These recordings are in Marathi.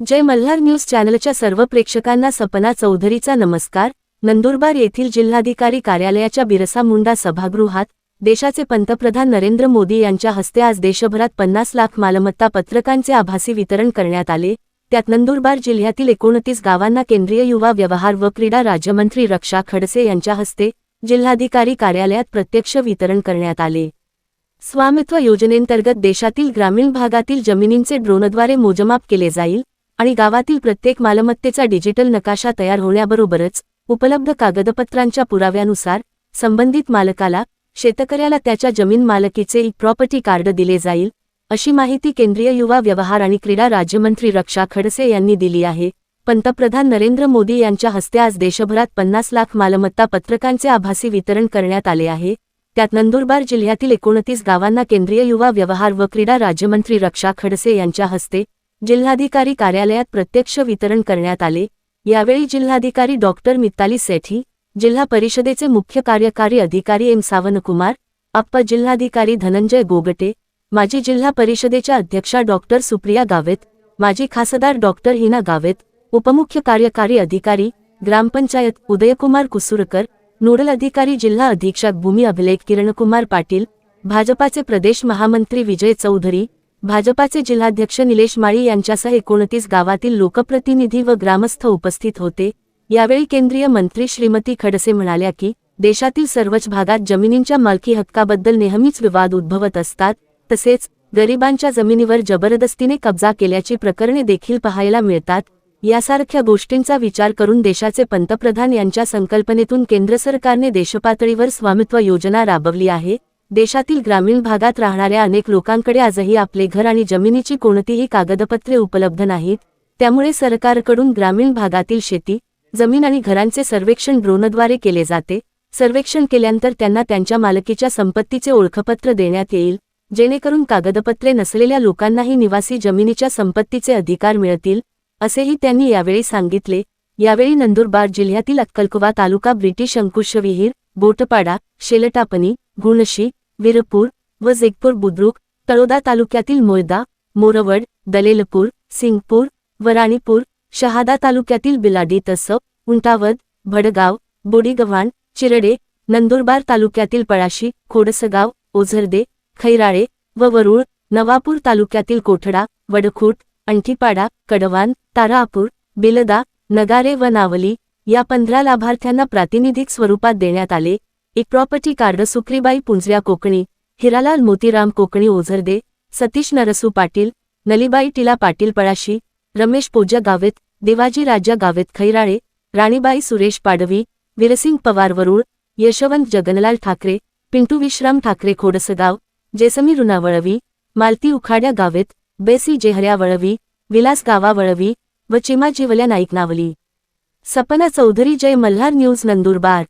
जय मल्हार न्यूज चॅनलच्या सर्व प्रेक्षकांना सपना चौधरीचा नमस्कार. नंदुरबार येथील जिल्हाधिकारी कार्यालयाच्या बिरसा मुंडा सभागृहात देशाचे पंतप्रधान नरेंद्र मोदी यांच्या हस्ते आज देशभरात पन्नास लाख मालमत्ता पत्रकांचे आभासी वितरण करण्यात आले. त्यात नंदुरबार जिल्ह्यातील एकोणतीस गावांना केंद्रीय युवा व्यवहार व क्रीडा राज्यमंत्री रक्षा खडसे यांच्या हस्ते जिल्हाधिकारी कार्यालयात प्रत्यक्ष वितरण करण्यात आले. स्वामित्व योजनेंतर्गत देशातील ग्रामीण भागातील जमिनींचे ड्रोनद्वारे मोजमाप केले जाईल. आणि गावातील प्रत्येक मालमत्तेचा डिजिटल नकाशा तयार होण्याबरोबरच उपलब्ध कागदपत्रांच्या पुराव्यानुसार संबंधित मालकाला शेतकऱ्याला त्याच्या जमीन मालकीचे ई प्रॉपर्टी कार्ड दिले जाईल अशी माहिती केंद्रीय युवा व्यवहार आणि क्रीडा राज्यमंत्री रक्षा खडसे यांनी दिली आहे. पंतप्रधान नरेंद्र मोदी यांच्या हस्ते आज देशभरात पन्नास लाख मालमत्ता पत्रकांचे आभासी वितरण करण्यात आले आहे. त्यात नंदुरबार जिल्ह्यातील एकोणतीस गावांना केंद्रीय युवा व्यवहार व क्रीडा राज्यमंत्री रक्षा खडसे यांच्या हस्ते जिल्हाधिकारी कार्यालयात प्रत्यक्ष वितरण करण्यात आले. यावेळी जिल्हाधिकारी डॉक्टर मित्ताली सेठी जिल्हा परिषदेचे मुख्य कार्यकारी अधिकारी एम. सावनकुमार अप्पा जिल्हाधिकारी धनंजय गोगटे माजी जिल्हा परिषदेच्या अध्यक्षा डॉक्टर सुप्रिया गावेत माजी खासदार डॉक्टर हिना गावेत उपमुख्य कार्यकारी अधिकारी ग्रामपंचायत उदयकुमार कुसुरकर नोडल अधिकारी जिल्हा अधीक्षक भूमी अभिलेख किरणकुमार पाटील भाजपाचे प्रदेश महामंत्री विजय चौधरी भाजपाचे जिल्हाध्यक्ष निलेश माळी यांच्यासह एकोणतीस गावातील लोकप्रतिनिधी व ग्रामस्थ उपस्थित होते. यावेळी केंद्रीय मंत्री श्रीमती खडसे म्हणाल्या की देशातील सर्वच भागात जमिनींच्या मालकी हक्काबद्दल नेहमीच विवाद उद्भवत असतात. तसेच गरिबांच्या जमिनीवर जबरदस्तीने कब्जा केल्याची प्रकरणे देखील पाहायला मिळतात. यासारख्या गोष्टींचा विचार करून देशाचे पंतप्रधान यांच्या संकल्पनेतून केंद्र सरकारने देशपातळीवर स्वामित्व योजना राबवली आहे. देशातील ग्रामीण भागात राहणाऱ्या अनेक लोकांकडे आजही आपले घर आणि जमिनीची कोणतीही कागदपत्रे उपलब्ध नाहीत त्यामुळे सरकारकडून ग्रामीण भागातील शेती जमीन आणि घरांचे सर्वेक्षण ड्रोनद्वारे केले जाते. सर्वेक्षण केल्यानंतर त्यांना त्यांच्या मालकीच्या संपत्तीचे ओळखपत्र देण्यात येईल जेणेकरून कागदपत्रे नसलेल्या लोकांनाही निवासी जमिनीच्या संपत्तीचे अधिकार मिळतील असेही त्यांनी यावेळी सांगितले. यावेळी नंदुरबार जिल्ह्यातील अक्कलकुवा तालुका ब्रिटिश अंकुशविहीर बोटपाडा शेलटापनी गुणशी विरपूर व जेगपूर बुद्रुक तळोदा तालुक्यातील मोयदा मोरवड दलेलपूर सिंगपूर व राणीपूर शहादा तालुक्यातील बिलाडी तसप उंटावद भडगाव बोडीगव्हाण चिरडे नंदुरबार तालुक्यातील पळाशी खोडसगाव ओझरदे खैराळे व वरुळ नवापूर तालुक्यातील कोठडा वडखूट अंठीपाडा कडवान तारापूर बिलदा नगारे व नावली या पंधरा लाभार्थ्यांना प्रातिनिधिक स्वरूपात देण्यात आले. एक प्रॉपर्टी कार्ड सुक्रीबाई पुंजऱ्या कोकणी हिरालाल मोतीराम कोकणी ओझरदे सतीश नरसू पाटील नलीबाई टिला पाटील पळाशी रमेश पोजा गावेत देवाजी राजा गावेत खैराळे राणीबाई सुरेश पाडवी विरसिंग पवार वरुळ यशवंत जगनलाल ठाकरे पिंटू विश्राम ठाकरे खोडसगाव जेसमी रुनावळवी मालती उखाड्या गावेत बेसी जेहऱ्या वळवी विलास गावा वळवी व चिमाजीवल्या नाईक नावली. सपना चौधरी जय मल्हार न्यूज नंदुरबार.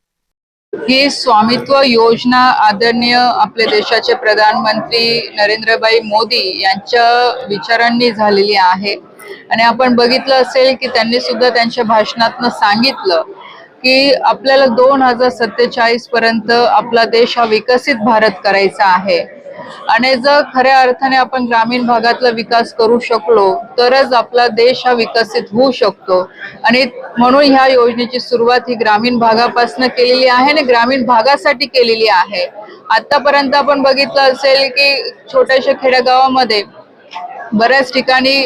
ही स्वामित्व योजना आदरणीय आपल्या देशाचे प्रधानमंत्री नरेंद्रभाई मोदी यांच्या विचारांनी झालेली आहे. आणि आपण बघितलं असेल की त्यांनी सुद्धा त्यांच्या भाषणातनं सांगितलं की आपल्याला दोन हजार सत्तेचाळीस पर्यंत आपला देश हा विकसित भारत करायचा आहे. आणि जर खऱ्या अर्थाने आपण ग्रामीण भागातला विकास करू शकलो तरच आपला देश हा विकसित होऊ शकतो. आणि म्हणून ह्या योजनेची सुरुवात ही ग्रामीण भागापासून केलेली आहे आणि ग्रामीण भागासाठी केलेली आहे. आतापर्यंत आपण बघितलं असेल की छोट्याशा खेडेगावामध्ये बऱ्याच ठिकाणी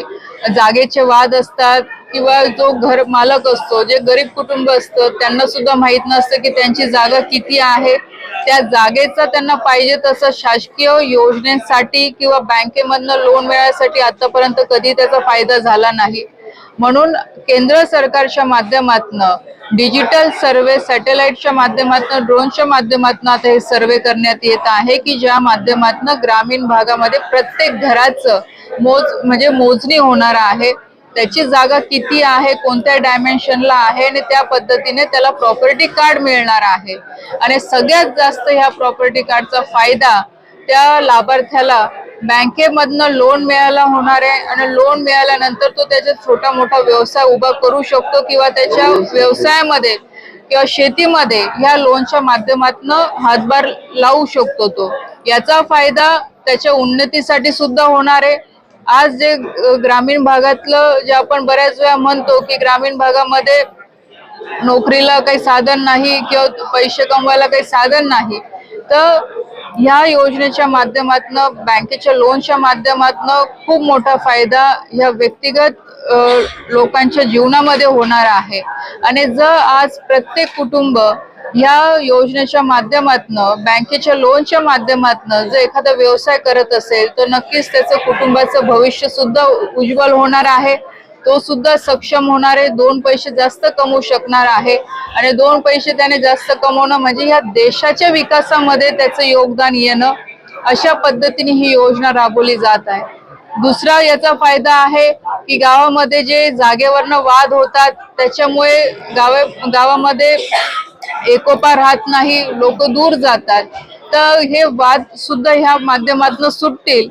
जागेचे वाद असतात किंवा जो घर मालक असतो जे गरीब कुटुंब असतं त्यांना सुद्धा माहीत नसतं की त्यांची जागा किती आहे. त्या जागेचा त्यांना पाहिजे तसं शासकीय योजनेसाठी किंवा बँकेमधनं लोन मिळण्यासाठी आतापर्यंत कधी त्याचा फायदा झाला नाही. म्हणून केंद्र सरकारच्या माध्यमातनं डिजिटल सर्वे सॅटेलाइटच्या माध्यमातून ड्रोनच्या माध्यमातून आता हे सर्वे करण्यात येत आहे की ज्या माध्यमातून ग्रामीण भागामध्ये प्रत्येक घराचं मोज म्हणजे मोजणी होणार आहे. त्याची जागा किती आहे कोणत्या डायमेन्शनला आहे आणि त्या पद्धतीने त्याला प्रॉपर्टी कार्ड मिळणार आहे. आणि सगळ्यात जास्त ह्या प्रॉपर्टी कार्डचा फायदा त्या लाभार्थ्याला बँकेमधनं लोन मिळायला होणार आहे आणि लोन मिळाल्यानंतर तो त्याचा छोटा मोठा व्यवसाय उभा करू शकतो किंवा त्याच्या व्यवसायामध्ये किंवा शेतीमध्ये ह्या लोनच्या माध्यमातून हातभार लावू शकतो तो. याचा फायदा त्याच्या उन्नतीसाठी सुद्धा होणार आहे. आज जे ग्रामीण भागातलं जे आपण बऱ्याच वेळा म्हणतो की ग्रामीण भागामध्ये नोकरीला काही साधन नाही किंवा पैसे कमवायला काही साधन नाही तर ह्या योजनेच्या माध्यमातून बँकेच्या लोनच्या माध्यमातून खूप मोठा फायदा ह्या व्यक्तिगत लोकांच्या जीवनामध्ये होणार आहे. आणि जर आज प्रत्येक कुटुंब ह्या योजनेच्या माध्यमातून बँकेच्या लोनच्या माध्यमातून जर एखादा व्यवसाय करत असेल तर नक्कीच त्याचं कुटुंबाचं भविष्य सुद्धा उज्ज्वल होणार आहे. तो सुद्धा सक्षम होणार आहे. दोन पैसे जास्त कमवू शकणार आहे. आणि दोन पैसे त्याने जास्त कमवणं म्हणजे ह्या देशाच्या विकासामध्ये त्याचं योगदान येणं अशा पद्धतीने ही योजना राबवली जात आहे. दुसरा याचा फायदा आहे की गावामध्ये जे जागेवरनं वाद होतात त्याच्यामुळे गावे गावामध्ये एकोपा राहत नाही लोक दूर जातात. तर हे वाद सुद्धा ह्या माध्यमातून सुटतील.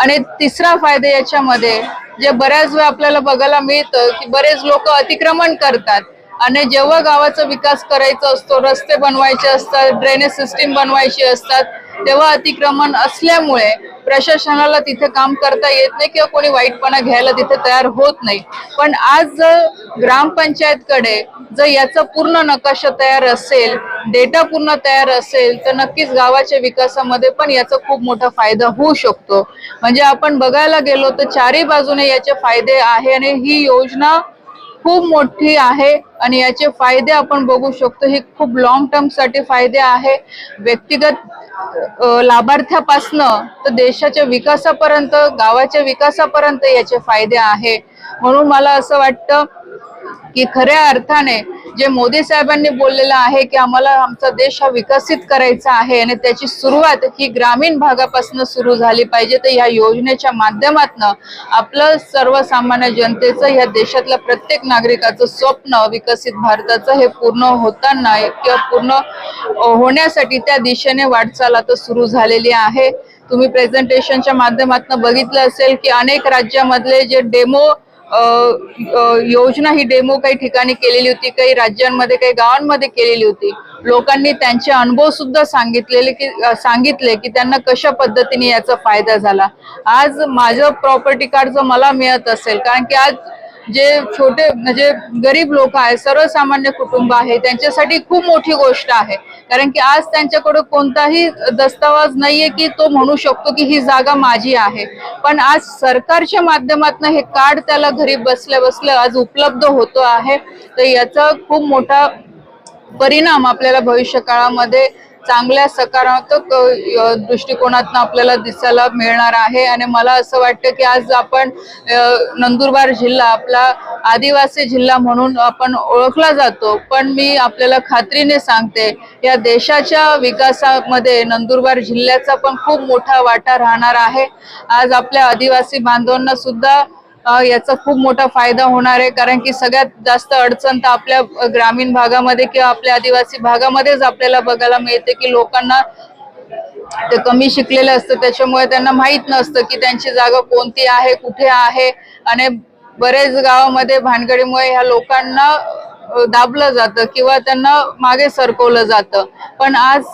आणि तिसरा फायदा याच्यामध्ये जे बऱ्याच वेळा आपल्याला बघायला मिळतं की बरेच लोक अतिक्रमण करतात. आणि जेव्हा गावाचा विकास करायचा असतो रस्ते बनवायचे असतात ड्रेनेज सिस्टीम बनवायची असतात तेव्हा अतिक्रमण असल्यामुळे प्रशासनाला तिथे काम करता येत नाही किंवा कोणी वाईटपणा घ्यायला तिथे तयार होत नाही. पण आज जर ग्रामपंचायतकडे जर याचा पूर्ण नकाशा तयार असेल डेटा पूर्ण तयार असेल तर नक्कीच गावाच्या विकासामध्ये पण याचा खूप मोठा फायदा होऊ शकतो. म्हणजे आपण बघायला गेलो तर चारही बाजूने याचे फायदे आहे आणि ही योजना खूप मोठी आहे आणि याचे फायदे आपण बघू शकतो. हे खूप लॉंग टर्मसाठी फायदे आहे. व्यक्तिगत लाभार्थ्यापासनं तर देशाच्या विकासापर्यंत गावाच्या विकासापर्यंत याचे फायदे आहे. म्हणून मला असं वाटतं की खऱ्या अर्थाने जे मोदी साहेबांनी बोललेलं आहे की आम्हाला आमचा देश हा विकसित करायचा आहे आणि त्याची सुरुवात ही ग्रामीण भागापासून सुरू झाली पाहिजे तर या योजनेच्या माध्यमातून आपलं सर्वसामान्य जनतेचं या देशातल्या प्रत्येक नागरिकाचं स्वप्न विकसित भारताचं हे पूर्ण होताना किंवा पूर्ण होण्यासाठी त्या दिशेने वाटचाल आता सुरू झालेली आहे. तुम्ही प्रेझेंटेशनच्या माध्यमातून बघितलं असेल की अनेक राज्यामधले जे डेमो योजना ही डेमो काही ठिकाणी केलेली होती काही राज्यांमध्ये काही गावांमध्ये केलेली होती. लोकांनी त्यांचे अनुभव सुद्धा सांगितलेले की सांगितले की त्यांना कशा पद्धतीने याचा फायदा झाला. आज माझं प्रॉपर्टी कार्ड जर मला मिळत असेल कारण की आज जे छोटे म्हणजे गरीब लोक आहेत सर्वसामान्य कुटुंब आहे त्यांच्यासाठी खूप मोठी गोष्ट आहे. कारण की आज त्यांच्याकडे कोणताही दस्तावाज नाहीये की तो म्हणू शकतो की ही जागा माझी आहे. पण आज सरकारच्या माध्यमातून हे कार्ड त्याला घरी बसल्या बसल्या आज उपलब्ध होतो आहे. तर याचा खूप मोठा परिणाम आपल्याला भविष्य काळामध्ये चांगल्या सकारात्मक दृष्टिकोनातून आपल्याला दिसायला मिळणार आहे. आणि मला असं वाटतं की आज आपण नंदुरबार जिल्हा आपला आदिवासी जिल्हा म्हणून आपण ओळखला जातो. पण मी आपल्याला खात्रीने सांगते या देशाच्या विकासामध्ये नंदुरबार जिल्ह्याचा पण खूप मोठा वाटा राहणार आहे. आज आपल्या आदिवासी बांधवांना सुद्धा याचा खूप मोठा फायदा होणार आहे कारण की सगळ्यात जास्त अडचण तर आपल्या ग्रामीण भागामध्ये किंवा आपल्या आदिवासी भागामध्येच आपल्याला बघायला मिळते की लोकांना ते कमी शिकलेले असतं त्याच्यामुळे त्यांना माहीत नसतं की त्यांची जागा कोणती आहे कुठे आहे. आणि बरेच गावामध्ये भानगडीमुळे ह्या लोकांना दाबलं जातं किंवा त्यांना मागे सरकवलं जातं. पण आज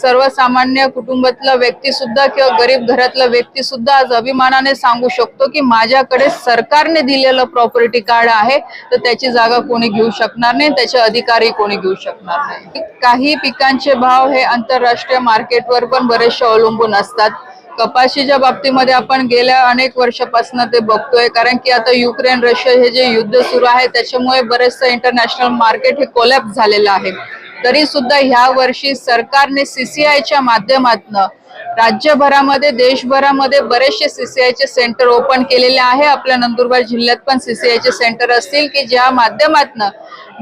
सर्वसामान्य कुटुंबातला व्यक्ती सुद्धा किंवा गरीब घरातला व्यक्ती सुद्धा आज अभिमानाने सांगू शकतो की माझ्याकडे सरकारने दिलेलं प्रॉपर्टी कार्ड आहे तर त्याची जागा कोणी घेऊ शकणार नाही त्याचे अधिकारी कोणी घेऊ शकणार नाही. काही पिकांचे भाव हे आंतरराष्ट्रीय मार्केटवर पण बरेचसे अवलंबून असतात. कपाशीच्या बाबतीमध्ये आपण गेल्या अनेक वर्षापासून ते बघतोय. कारण की आता युक्रेन रशिया हे जे युद्ध सुरू आहे त्याच्यामुळे बरेचसं इंटरनॅशनल मार्केट हे कोलॅप्स झालेलं आहे. तरी सुद्धा ह्या वर्षी सरकारने सीसीआयच्या माध्यमातून राज्यभरामध्ये देशभरामध्ये बरेचसे सीसीआयचे सेंटर ओपन केलेले आहे. आपल्या नंदुरबार जिल्ह्यात पण सीसीआयचे सेंटर असतील की ज्या माध्यमातून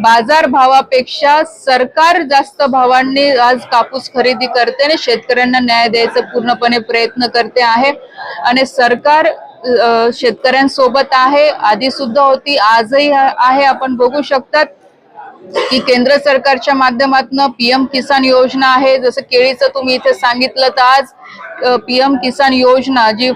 बाजार भावापेक्षा सरकार जास्त भावांनी आज कापूस खरेदी करते आणि शेतकऱ्यांना न्याय द्यायचा पूर्णपणे प्रयत्न करते आहे. आणि सरकार शेतकऱ्यांसोबत आहे आधी सुद्धा होती आजही आहे. आपण बघू शकतात की केंद्र सरकारच्या माध्यमातून पीएम किसान योजना आहे. जसं केळीचं तुम्ही इथे सांगितलं तर आज पीएम किसान योजना जी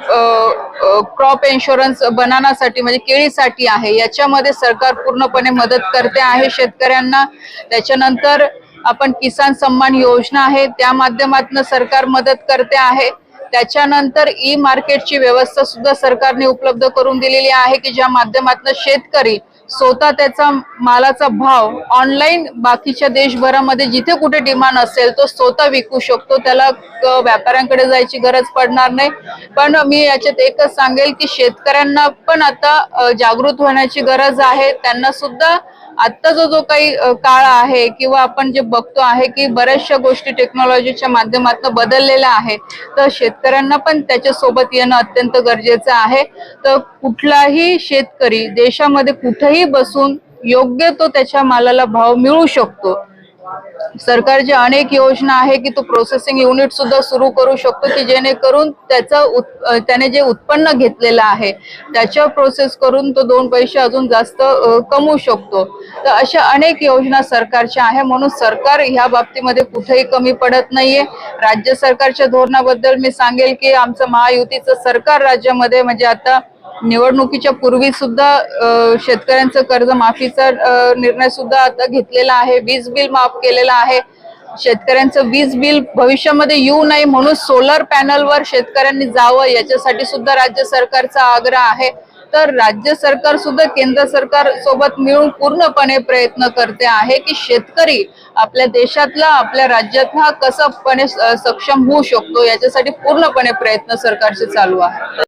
क्रॉप इन्शुरन्स बनानासाठी म्हणजे केळीसाठी आहे याच्यामध्ये सरकार पूर्णपणे मदत करते आहे शेतकऱ्यांना. त्याच्यानंतर आपण किसान सन्मान योजना आहे त्या माध्यमातून सरकार मदत करते आहे. त्याच्यानंतर ई मार्केटची व्यवस्था सुद्धा सरकारने उपलब्ध करून दिलेली आहे की ज्या माध्यमातून शेतकरी स्वतः त्याचा मालाचा भाव ऑनलाईन बाकीच्या देशभरामध्ये जिथे कुठे डिमांड असेल तो स्वतः विकू शकतो. त्याला व्यापाऱ्यांकडे जायची गरज पडणार नाही. पण मी याच्यात एकच सांगेल की शेतकऱ्यांना पण आता जागृत होण्याची गरज आहे. त्यांना सुद्धा आता जो जो काही काळ आहे किंवा आपण जे बघतो आहे की बऱ्याचशा गोष्टी टेक्नॉलॉजीच्या माध्यमातून बदललेल्या आहेत तर शेतकऱ्यांना पण त्याच्यासोबत येणं अत्यंत गरजेचं आहे. तर कुठलाही शेतकरी देशामध्ये कुठेही बसून योग्य तो त्याच्या मालाला भाव मिळू शकतो. सरकारची अनेक योजना आहे की तो प्रोसेसिंग युनिट सुद्धा सुरू करू शकतो की जेणेकरून त्याचं त्याने जे उत्पन्न घेतलेलं आहे त्याच्या प्रोसेस करून तो दोन पैसे अजून जास्त कमवू शकतो. तर अशा अनेक योजना सरकारच्या आहे. म्हणून सरकार ह्या बाबतीमध्ये कुठेही कमी पडत नाहीये. राज्य सरकारच्या धोरणाबद्दल मी सांगेल की आमचं महायुतीचं सरकार राज्यामध्ये म्हणजे आता निवडणुकीच्या पूर्वी सुद्धा शेतकऱ्यांचं कर्ज माफीचा निर्णय सुद्धा आता घेतलेला आहे. वीज बिल माफ केलेलं आहे. शेतकऱ्यांचं वीज बिल भविष्यामध्ये येऊ नये म्हणून सोलर पॅनलवर शेतकऱ्यांनी जावं याच्यासाठी सुद्धा राज्य सरकारचा आग्रह आहे. तर राज्य सरकार सुद्धा केंद्र सरकार सोबत मिळून पूर्णपणे प्रयत्न करते आहे की शेतकरी आपल्या देशातला आपल्या राज्यातला कसंपणे सक्षम होऊ शकतो याच्यासाठी पूर्णपणे प्रयत्न सरकारचे चालू आहे.